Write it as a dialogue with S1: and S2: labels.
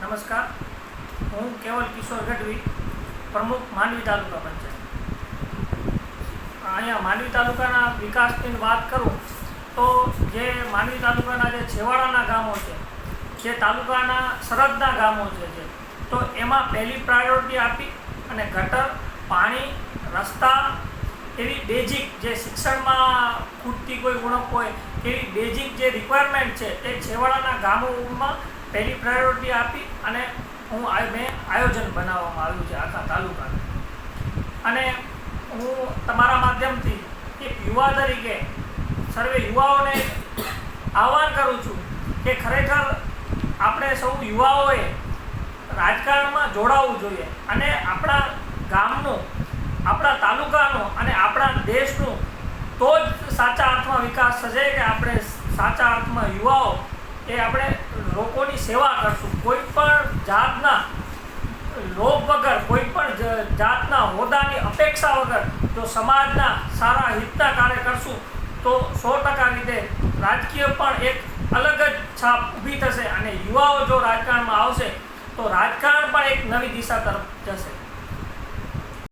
S1: નમસ્કાર. હું કેવલ કિશોર ગઢવી, પ્રમુખ માંડવી તાલુકા પંચાયત. અહીંયા માંડવી તાલુકાના વિકાસની વાત કરું, તો જે માંડવી તાલુકાના જે છેવાડાના ગામો છે, જે તાલુકાના સરહદના ગામો છે જે તો એમાં પહેલી પ્રાયોરિટી આપી અને ગટર, પાણી, રસ્તા એવી બેઝિક જે શિક્ષણમાં ખૂટતી કોઈ ઉણપ હોય, એવી બેઝિક જે રિક્વાયરમેન્ટ છે એ છેવાડાના ગામોમાં પહેલી પ્રાયોરિટી આપી અને હું મેં આયોજન બનાવવામાં આવ્યું છે આખા તાલુકાનું. અને હું તમારા માધ્યમથી એક યુવા તરીકે સર્વે યુવાઓને આહવાન કરું છું કે ખરેખર આપણે સૌ યુવાઓએ રાજકારણમાં જોડાવવું જોઈએ અને આપણા ગામનું, આપણા તાલુકાનું અને આપણા દેશનું તો જ સાચા અર્થમાં વિકાસ થશે કે આપણે સાચા અર્થમાં યુવાઓ એ આપણે લોકોની સેવા કરશું. કોઈ પણ જાતના લોભ વગર, કોઈ પણ જાતના હોદ્દાની અપેક્ષા વગર જો સમાજના સારા હિતના કાર્ય કરશું, તો સો ટકા રીતે રાજકીય પણ એક અલગ જ છાપ ઊભી થશે અને યુવાઓ જો રાજકારણમાં આવશે, તો રાજકારણ પણ એક નવી દિશા તરફ જશે.